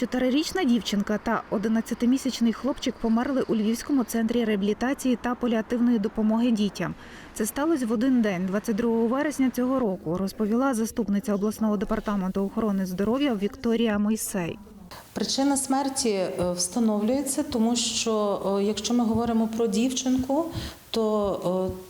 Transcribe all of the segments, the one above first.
Чотирирічна дівчинка та 11-місячний хлопчик померли у Львівському центрі реабілітації та паліативної допомоги дітям. Це сталося в один день, 22 вересня цього року, розповіла заступниця обласного департаменту охорони здоров'я Вікторія Мойсей. Причина смерті е, встановлюється, тому що е, якщо ми говоримо про дівчинку, то е,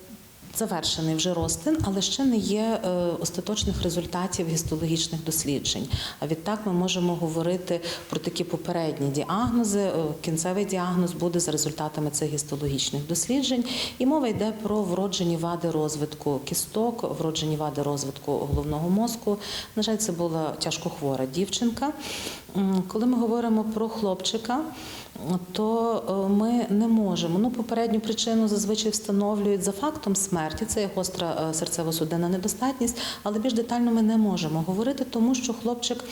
завершений вже розтин, але ще не є е, остаточних результатів гістологічних досліджень. А відтак ми можемо говорити про такі попередні діагнози. Е, Кінцевий діагноз буде за результатами цих гістологічних досліджень. І мова йде про вроджені вади розвитку кісток, вроджені вади розвитку головного мозку. На жаль, це була тяжкохвора дівчинка. Коли ми говоримо про хлопчика, то е, ми не можемо. Ну, попередню причину зазвичай встановлюють за фактом смерті. Це є гостра е, серцево-судинна недостатність, але більш детально ми не можемо говорити, тому що хлопчик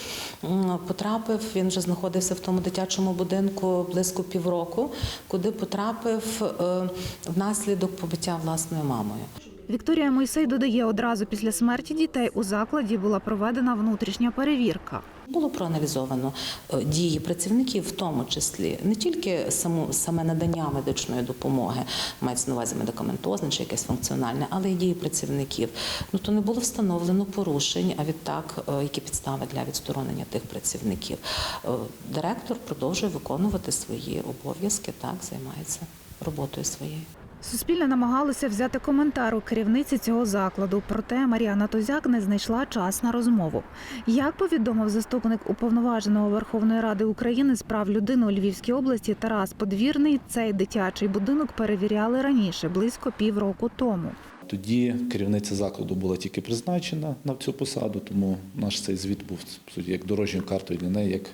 потрапив. Він вже знаходився в тому дитячому будинку близько півроку, куди потрапив е, внаслідок побиття власною мамою. Вікторія Мойсей додає, одразу після смерті дітей у закладі була проведена внутрішня перевірка. Було проаналізовано е, дії працівників, в тому числі не тільки саму саме надання медичної допомоги, мається на увазі медикаментозне чи якесь функціональне, але й дії працівників. Ну то не було встановлено порушень, а відтак, е, які підстави для відсторонення тих працівників. Е, Директор продовжує виконувати свої обов'язки, так займається роботою своєю. Суспільне намагалося взяти коментар у керівниці цього закладу, проте Маріана Тозяк не знайшла час на розмову. Як повідомив заступник уповноваженого Верховної Ради України з прав людини у Львівській області Тарас Подвірний, цей дитячий будинок перевіряли раніше, близько півроку тому. Тоді керівниця закладу була тільки призначена на цю посаду, тому наш цей звіт був суті, як дорожньою картою для неї, як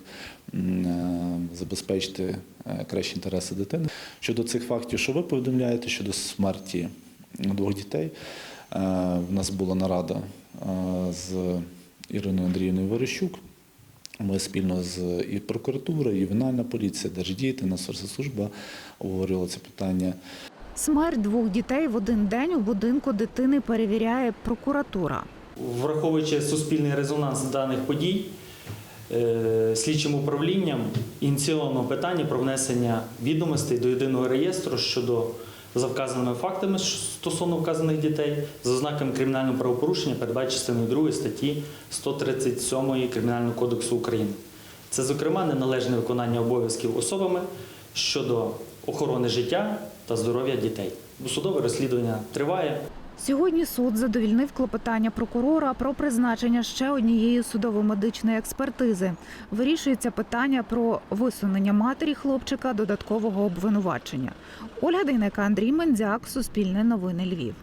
е, забезпечити е, кращі інтереси дитини. Щодо цих фактів, що ви повідомляєте щодо смерті двох дітей, е, в нас була нарада з Іриною Андріївною Верещук. Ми спільно з і прокуратура, і ювенальна поліція, Держдіти, Нацслужба обговорювали це питання. Смерть двох дітей в один день у будинку дитини перевіряє прокуратура. Враховуючи суспільний резонанс даних подій, е, слідчим управлінням ініційовано питання про внесення відомостей до єдиного реєстру щодо за вказаними фактами стосовно вказаних дітей з ознаками кримінального правопорушення, передбачені частиною 2 статті 137 Кримінального кодексу України. Це, зокрема, неналежне виконання обов'язків особами щодо охорони життя та здоров'я дітей. Досудове розслідування триває. Сьогодні суд задовільнив клопотання прокурора про призначення ще однієї судово-медичної експертизи. Вирішується питання про висунення матері хлопчика додаткового обвинувачення. Ольга Дейнека, Андрій Мендзяк, Суспільне новини Львів.